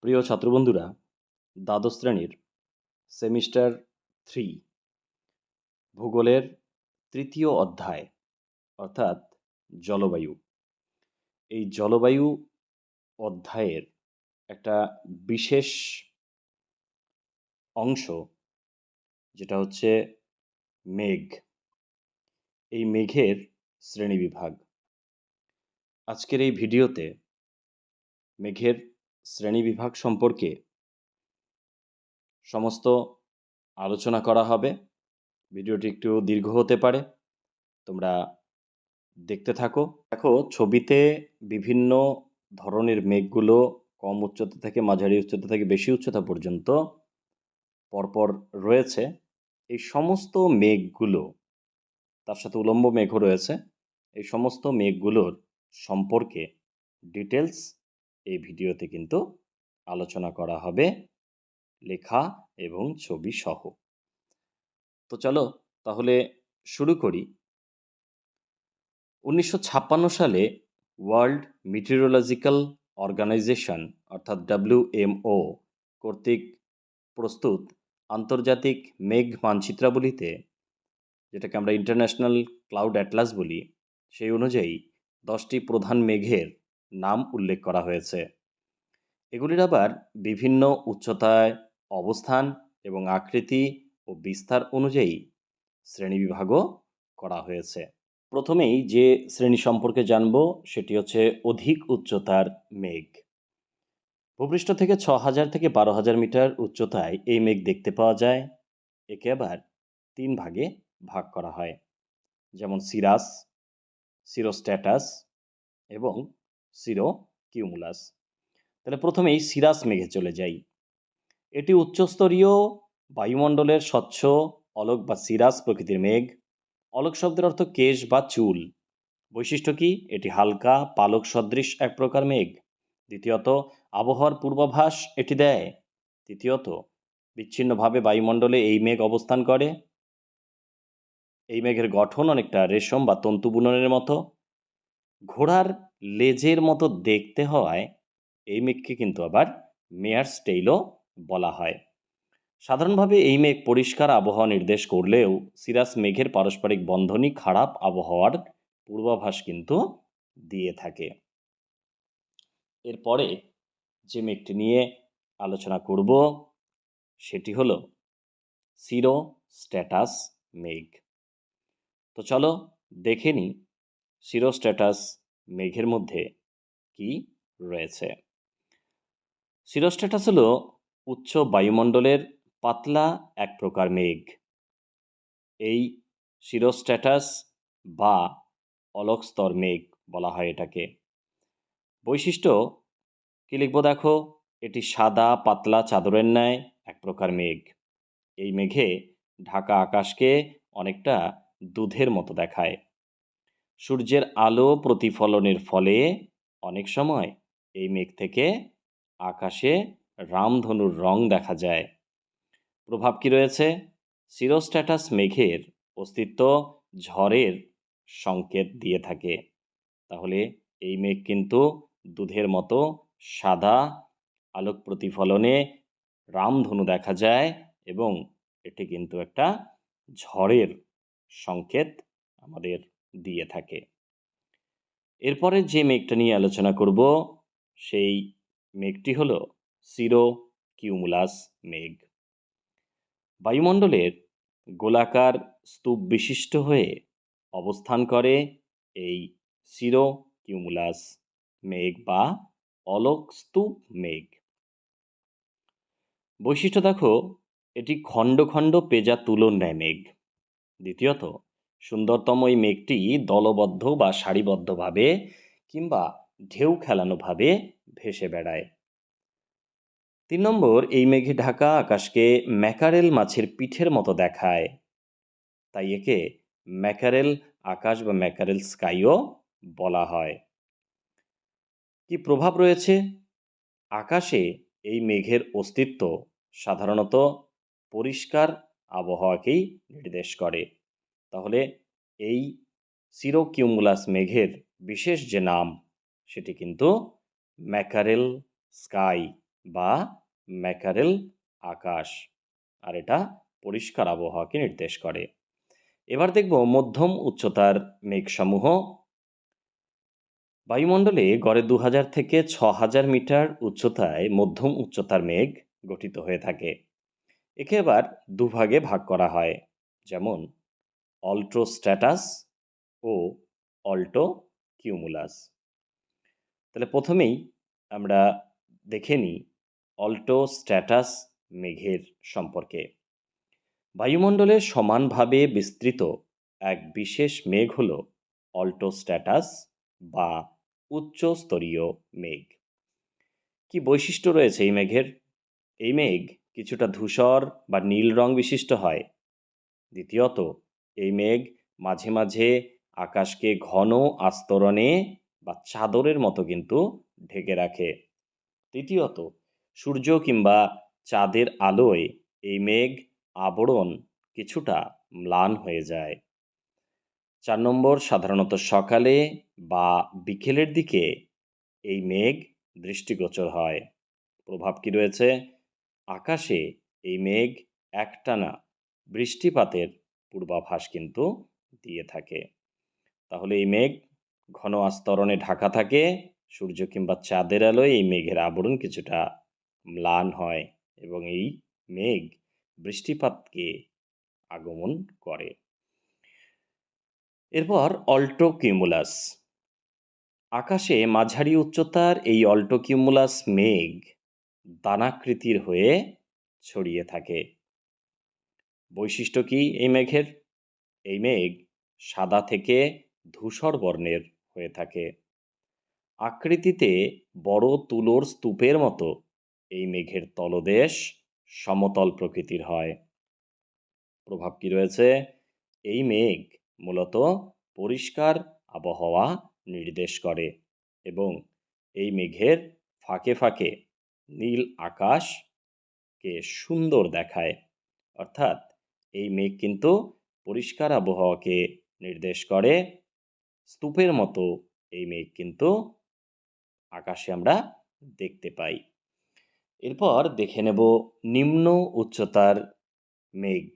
প্রিয় ছাত্রবন্ধুরা, দ্বাদশ শ্রেণির সেমিস্টার থ্রি ভূগোলের তৃতীয় অধ্যায়, অর্থাৎ জলবায়ু। এই জলবায়ু অধ্যায়ের একটা বিশেষ অংশ, যেটা হচ্ছে মেঘ। এই মেঘের শ্রেণীবিভাগ আজকের এই ভিডিওতে মেঘের শ্রেণীবিভাগ সম্পর্কে সমস্ত আলোচনা করা হবে। ভিডিওটি একটু দীর্ঘ হতে পারে। তোমরা দেখতে থাকো। দেখো, ছবিতে বিভিন্ন ধরনের মেঘগুলো কম উচ্চতা থেকে মাঝারি উচ্চতা থেকে বেশি উচ্চতা পর্যন্ত পরপর রয়েছে। এই সমস্ত মেঘগুলো, তার সাথে উলম্ব মেঘও রয়েছে। এই সমস্ত মেঘগুলোর সম্পর্কে ডিটেলস এই ভিডিওতে কিন্তু আলোচনা করা হবে লেখা এবং ছবি সহ। তো চলো তাহলে শুরু করি। উনিশশো ছাপ্পান্ন সালে ওয়ার্ল্ড মিটিওরোলজিক্যাল অর্গানাইজেশন অর্থাৎ ডাব্লিউএমও কর্তৃক প্রস্তুত আন্তর্জাতিক মেঘ মানচিত্রাবলীতে, যেটাকে আমরা ইন্টারন্যাশনাল ক্লাউড অ্যাটলাস বলি, সেই অনুযায়ী দশটি প্রধান মেঘের নাম উল্লেখ করা হয়েছে। এগুলির আবার বিভিন্ন উচ্চতায় অবস্থান এবং আকৃতি ও বিস্তার অনুযায়ী শ্রেণীবিভাগও করা হয়েছে। প্রথমেই যে শ্রেণি সম্পর্কে জানব সেটি হচ্ছে অধিক উচ্চতার মেঘ। ভূপৃষ্ঠ থেকে ছ হাজার থেকে বারো হাজার মিটার উচ্চতায় এই মেঘ দেখতে পাওয়া যায়। একে আবার তিন ভাগে ভাগ করা হয়। যেমন সিরাস, সিরোস্ট্যাটাস এবং সিরো কিউমুলাস তাহলে প্রথমেই সিরাস মেঘে চলে যাই। এটি উচ্চস্তরীয় বায়ুমণ্ডলের স্বচ্ছ অলোক বা সিরাস প্রকৃতির মেঘ। অলোক শব্দের অর্থ কেশ বা চুল। বৈশিষ্ট্য কি? এটি হালকা, পালক সদৃশ এক প্রকার মেঘ। দ্বিতীয়ত, আবহাওয়ার পূর্বাভাস এটি দেয়। তৃতীয়ত, বিচ্ছিন্নভাবে বায়ুমণ্ডলে এই মেঘ অবস্থান করে। এই মেঘের গঠন অনেকটা রেশম বা তন্তু বুননের মতো। ঘোড়ার লেজের মতো দেখতে হওয়ায় এই মেঘকে কিন্তু আবার মেয়ার স্টেইলও বলা হয়। সাধারণভাবে এই মেঘ পরিষ্কার আবহাওয়া নির্দেশ করলেও সিরাস মেঘের পারস্পরিক বন্ধনই খারাপ আবহাওয়ার পূর্বাভাস কিন্তু দিয়ে থাকে। এরপরে যে মেঘটি নিয়ে আলোচনা করব সেটি হলো সিরো স্ট্যাটাস মেঘ। তো চলো দেখে নিই সিরোস্ট্যাটাস মেঘের মধ্যে কি রয়েছে? সিরোস্ট্যাটাস হলো উচ্চ বায়ুমণ্ডলের পাতলা এক প্রকার মেঘ। এই সিরোস্ট্যাটাস বা অলকস্তর মেঘ বলা হয় এটাকে। বৈশিষ্ট্য, কি লিখব দেখো? এটি সাদা পাতলা চাদরের ন্যায় এক প্রকার মেঘ। এই মেঘে ঢাকা আকাশকে অনেকটা দুধের মতো দেখায়। সূর্যের আলো প্রতিফলনের ফলে অনেক সময় এই মেঘ থেকে আকাশে রামধনুর রং দেখা যায়। প্রভাব কি রয়েছে? সিরোস্ট্যাটাস মেঘের অস্তিত্ব ঝড়ের সংকেত দিয়ে থাকে। তাহলে এই মেঘ কিন্তু দুধের মতো সাদা আলোক প্রতিফলনে রামধনু দেখা যায় এবং এটি কিন্তু একটা ঝড়ের সংকেত আমাদের দিয়ে থাকে। এরপরে যে মেঘটা নিয়ে আলোচনা করব, সেই মেঘটি হল সিরো কিউমুলাস মেঘ। বায়ুমণ্ডলের গোলাকার স্তূপ বিশিষ্ট হয়ে অবস্থান করে এই সিরো কিউমুলাস মেঘ বা অলোক স্তূপ মেঘ। বৈশিষ্ট্য দেখো, এটি খণ্ড খণ্ড পেজা তুলন নেয় মেঘ। দ্বিতীয়ত সুন্দরতম এই মেঘটি দলবদ্ধ বা সারিবদ্ধভাবে কিংবা ঢেউ খেলানোভাবে ভেসে বেড়ায়। তিন নম্বর, এই মেঘে ঢাকা আকাশকে ম্যাকারেল মাছের পিঠের মতো দেখায়। তাই একে ম্যাকারেল আকাশ বা ম্যাকারেল স্কাইও বলা হয়। কি প্রভাব রয়েছে? আকাশে এই মেঘের অস্তিত্ব সাধারণত পরিষ্কার আবহাওয়াকেই নির্দেশ করে। তাহলে এই সিরোকিউমুলাস মেঘের বিশেষ যে নাম, সেটি কিন্তু ম্যাকারেল স্কাই বা ম্যাকারেল আকাশ। আর এটা পরিষ্কার আবহাওয়াকে নির্দেশ করে। এবার দেখব মধ্যম উচ্চতার মেঘসমূহ। বায়ুমণ্ডলে গড়ে দু হাজার থেকে ছ হাজার মিটার উচ্চতায় মধ্যম উচ্চতার মেঘ গঠিত হয়ে থাকে। একে আবার দুভাগে ভাগ করা হয়। যেমন অল্ট্রোস্ট্যাটাস ও অল্টো কিউমুলাস তাহলে প্রথমেই আমরা দেখে নিই অল্টোস্ট্যাটাস মেঘের সম্পর্কে। বায়ুমণ্ডলে সমানভাবে বিস্তৃত এক বিশেষ মেঘ হল অল্টোস্ট্যাটাস বা উচ্চস্তরীয় মেঘ। কি বৈশিষ্ট্য রয়েছে এই মেঘের? এই মেঘ কিছুটা ধূসর বা নীল রং বিশিষ্ট হয়। দ্বিতীয়ত এই মেঘ মাঝে মাঝে আকাশকে ঘন আস্তরণে বা চাদরের মতো কিন্তু ঢেকে রাখে। তৃতীয়ত, সূর্য কিংবা চাঁদের আলোয় এই মেঘ আবরণ কিছুটা ম্লান হয়ে যায়। চার নম্বর, সাধারণত সকালে বা বিকেলের দিকে এই মেঘ দৃষ্টিগোচর হয়। প্রভাব কি রয়েছে? আকাশে এই মেঘ একটানা বৃষ্টিপাতের পূর্বাভাস কিন্তু দিয়ে থাকে। তাহলে এই মেঘ ঘন আস্তরণে ঢাকা থাকে, সূর্য কিংবা চাঁদের আলোয় এই মেঘের আবরণ কিছুটা ম্লান হয় এবং এই মেঘ বৃষ্টিপাতকে আগমন করে। এরপর অল্টোকিউমুলাস আকাশে মাঝারি উচ্চতার এই অল্টোকিউমুলাস মেঘ দানাকৃতির হয়ে ছড়িয়ে থাকে। বৈশিষ্ট্য কি এই মেঘের? এই মেঘ সাদা থেকে ধূসর বর্ণের হয়ে থাকে। আকৃতিতে বড় তুলোর স্তূপের মতো এই মেঘের তলদেশ সমতল প্রকৃতির হয়। প্রভাব কি রয়েছে? এই মেঘ মূলত পরিষ্কার আবহাওয়া নির্দেশ করে এবং এই মেঘের ফাঁকে ফাঁকে নীল আকাশকে সুন্দর দেখায়। অর্থাৎ এই মেঘ কিন্তু পরিষ্কার আবহাওয়াকে নির্দেশ করে। স্তূপের মতো এই মেঘ কিন্তু আকাশে আমরা দেখতে পাই। এরপর দেখে নেব নিম্ন উচ্চতার মেঘ।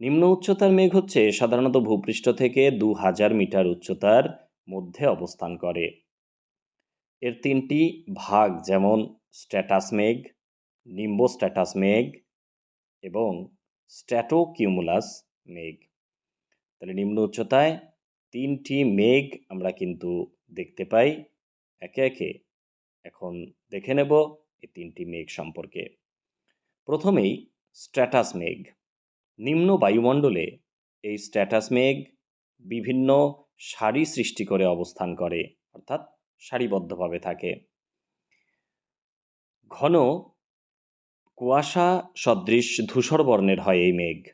নিম্ন উচ্চতার মেঘ হচ্ছে সাধারণত ভূপৃষ্ঠ থেকে দু হাজার মিটার উচ্চতার মধ্যে অবস্থান করে। এর তিনটি ভাগ যেমন স্ট্যাটাস মেঘ, নিম্ব স্ট্যাটাস মেঘ এবং স্ট্যাটোকিউমুলাস মেঘ তাহলে নিম্ন উচ্চতায় তিনটি মেঘ আমরা কিন্তু দেখতে পাই একে একে। এখন দেখে নেব এই তিনটি মেঘ সম্পর্কে। প্রথমেই স্ট্র্যাটাস মেঘ। নিম্ন বায়ুমণ্ডলে এই স্ট্র্যাটাস মেঘ বিভিন্ন সারি সৃষ্টি করে অবস্থান করে, অর্থাৎ সারিবদ্ধভাবে থাকে। ঘন কুয়াশা সদৃশ ধূসর বর্ণের হয় এই মেঘ।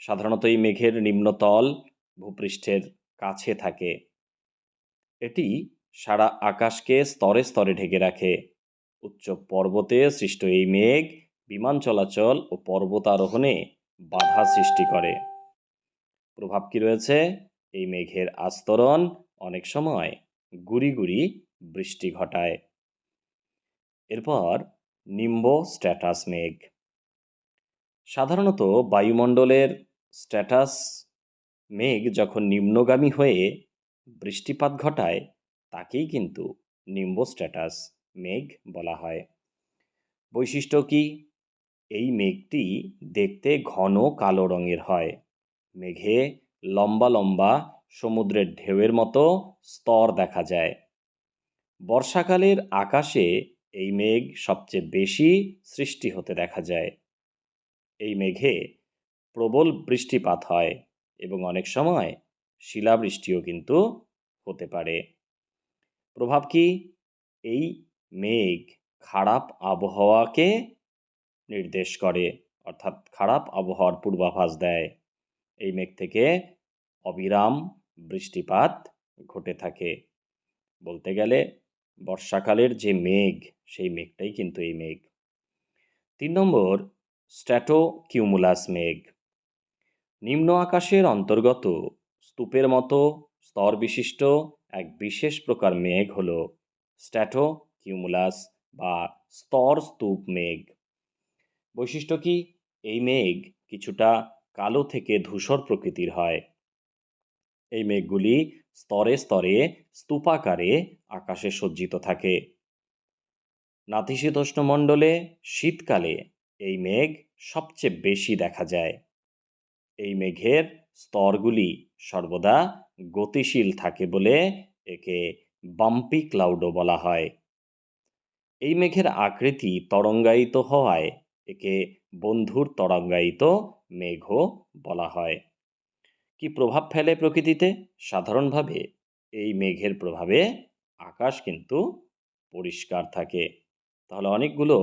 সাধারণত এই মেঘের নিম্নতল ভূপৃষ্ঠের কাছে থাকে। এটি সারা আকাশকে স্তরে স্তরে ঢেকে রাখে। উচ্চ পর্বতে সৃষ্ট এই মেঘ বিমান চলাচল ও পর্বত আরোহণে বাধা সৃষ্টি করে। প্রভাব কি রয়েছে? এই মেঘের আস্তরণ অনেক সময় গুড়ি গুড়ি বৃষ্টি ঘটায়। এরপর নিম্ব স্ট্যাটাস মেঘ। সাধারণত বায়ুমণ্ডলের স্ট্যাটাস মেঘ যখন নিম্নগামী হয়ে বৃষ্টিপাত ঘটায়, তাকেই কিন্তু নিম্ব স্ট্যাটাস মেঘ বলা হয়। বৈশিষ্ট্য কি? এই মেঘটি দেখতে ঘন কালো রঙের হয়। মেঘে লম্বা লম্বা সমুদ্রের ঢেউয়ের মতো স্তর দেখা যায়। বর্ষাকালের আকাশে এই মেঘ সবচেয়ে বেশি সৃষ্টি হতে দেখা যায়। এই মেঘে প্রবল বৃষ্টিপাত হয় এবং অনেক সময় শিলাবৃষ্টিও কিন্তু হতে পারে। প্রভাব কি? এই মেঘ খারাপ আবহাওয়াকে নির্দেশ করে, অর্থাৎ খারাপ আবহাওয়ার পূর্বাভাস দেয়। এই মেঘ থেকে অবিরাম বৃষ্টিপাত ঘটে থাকে। বলতে গেলে বর্ষাকালের যে মেঘ, সেই মেঘটাই কিন্তু এই মেঘ। তিন নম্বর স্ট্যাটো কিউমুলাস মেঘ। নিম্ন আকাশের অন্তর্গত স্তূপের মতো স্তর বিশিষ্ট এক বিশেষ প্রকার মেঘ হল স্ট্যাটো কিউমুলাস বা স্তর স্তূপ মেঘ। বৈশিষ্ট্য কি? এই মেঘ কিছুটা কালো থেকে ধূসর প্রকৃতির হয়। এই মেঘগুলি স্তরে স্তরে স্তূপাকারে আকাশে সজ্জিত থাকে। নাতিশীতোষ্ণ মণ্ডলে শীতকালে এই মেঘ সবচেয়ে বেশি দেখা যায়। এই মেঘের স্তরগুলি সর্বদা গতিশীল থাকে বলে একে বাম্পি ক্লাউডও বলা হয়। এই মেঘের আকৃতি তরঙ্গায়িত হওয়ায় একে বন্ধুর তরঙ্গায়িত মেঘও বলা হয়। কি প্রভাব ফেলে প্রকৃতিতে? সাধারণভাবে এই মেঘের প্রভাবে আকাশ কিন্তু পরিষ্কার থাকে। তাহলে অনেকগুলো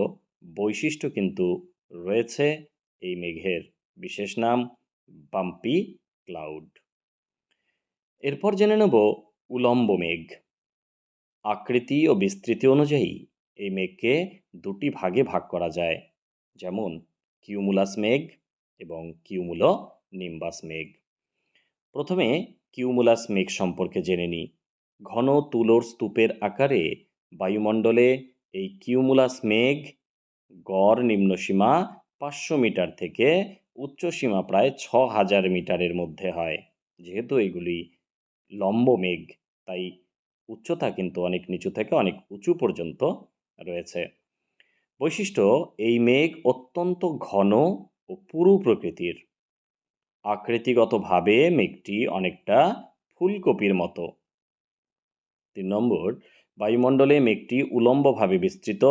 বৈশিষ্ট্য কিন্তু রয়েছে এই মেঘের। বিশেষ নাম বাম্পি ক্লাউড এরপর জেনে নেব উলম্ব মেঘ। আকৃতি ও বিস্তৃতি অনুযায়ী এই মেঘকে দুটি ভাগে ভাগ করা যায়। যেমন কিউমুলাস মেঘ এবং কিউমুলো নিম্বাস মেঘ। প্রথমে কিউমুলাস মেঘ সম্পর্কে জেনে নিই। ঘন তুলোর স্তূপের আকারে বায়ুমণ্ডলে এই কিউমুলাস মেঘ গড় নিম্নসীমা পাঁচশো মিটার থেকে উচ্চ সীমা প্রায় ছ হাজার মিটারের মধ্যে হয়। যেহেতু এগুলি লম্ব মেঘ, তাই উচ্চতা কিন্তু অনেক নিচু থেকে অনেক উঁচু পর্যন্ত রয়েছে। বৈশিষ্ট্য, এই মেঘ অত্যন্ত ঘন ও পুরু প্রকৃতির। আকৃতিগতভাবে মেঘটি অনেকটা ফুলকপির মতো। তিন নম্বর, বায়ুমণ্ডলে মেঘটি উলম্বভাবে বিস্তৃত,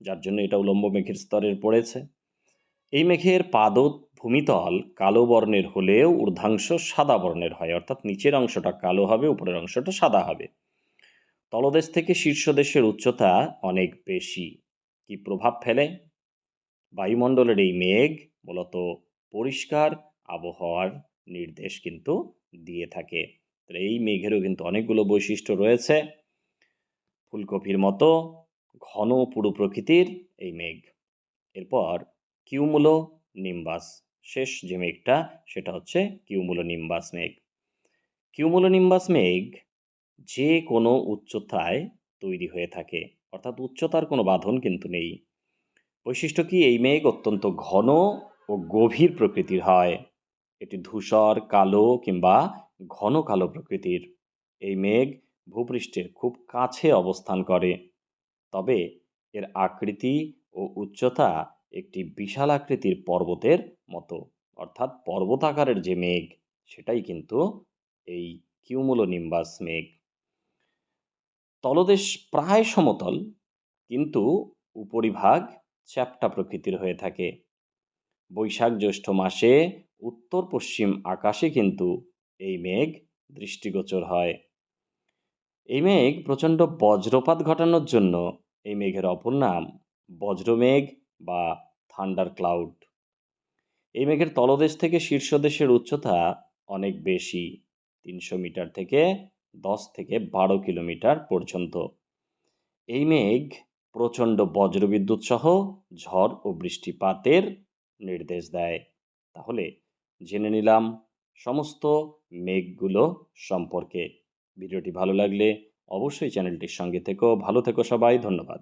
যার জন্য এটা উলম্ব মেঘের স্তরের পড়েছে। এই মেঘের পাদ ভূমিতল কালো বর্ণের হলেও ঊর্ধ্বাংশ সাদা বর্ণের হয়, অর্থাৎ নিচের অংশটা কালো হবে, উপরের অংশটা সাদা হবে। তলদেশ থেকে শীর্ষদেশের উচ্চতা অনেক বেশি। কি প্রভাব ফেলে? বায়ুমণ্ডলের এই মেঘ মূলত পরিষ্কার আবহাওয়ার নির্দেশ কিন্তু দিয়ে থাকে। এই মেঘেরও কিন্তু অনেকগুলো বৈশিষ্ট্য রয়েছে। ফুলকপির মতো ঘন পুরু প্রকৃতির এই মেঘ। এরপর কিউমুলো নিম্বাস। শেষ যে মেঘটা, সেটা হচ্ছে কিউমুলো নিম্বাস মেঘ। কিউমুলো নিম্বাস মেঘ যে কোনো উচ্চতায় তৈরি হয়ে থাকে। অর্থাৎ উচ্চতার কোনো বাঁধন কিন্তু নেই। বৈশিষ্ট্য কি? এই মেঘ অত্যন্ত ঘন ও গভীর প্রকৃতির হয়। এটি ধূসর, কালো কিংবা ঘন কালো প্রকৃতির। এই মেঘ ভূপৃষ্ঠের খুব কাছে অবস্থান করে। তবে এর আকৃতি ও উচ্চতা একটি বিশাল আকৃতির পর্বতের মতো। অর্থাৎ পর্বতাকারের যে মেঘ, সেটাই কিন্তু এই কিউমুলোনিম্বাস মেঘ। তলদেশ প্রায় সমতল, কিন্তু উপরিভাগ চ্যাপ্টা প্রকৃতির হয়ে থাকে। বৈশাখ জ্যৈষ্ঠ মাসে উত্তর পশ্চিম আকাশে কিন্তু এই মেঘ দৃষ্টিগোচর হয়। এই মেঘ প্রচণ্ড বজ্রপাত ঘটানোর জন্য এই মেঘের অপর নাম বজ্রমেঘ বা থান্ডার ক্লাউড। এই মেঘের তলদেশ থেকে শীর্ষদেশের উচ্চতা অনেক বেশি, তিনশো মিটার থেকে দশ থেকে বারো কিলোমিটার পর্যন্ত। এই মেঘ প্রচণ্ড বজ্রবিদ্যুৎ সহ ঝড় ও বৃষ্টিপাতের নির্দেশ দেয়। তাহলে জেনে নিলাম সমস্ত মেঘগুলো সম্পর্কে। ভিডিওটি ভালো লাগলে অবশ্যই চ্যানেলটির সঙ্গে থেকো। ভালো থেকো সবাই, ধন্যবাদ।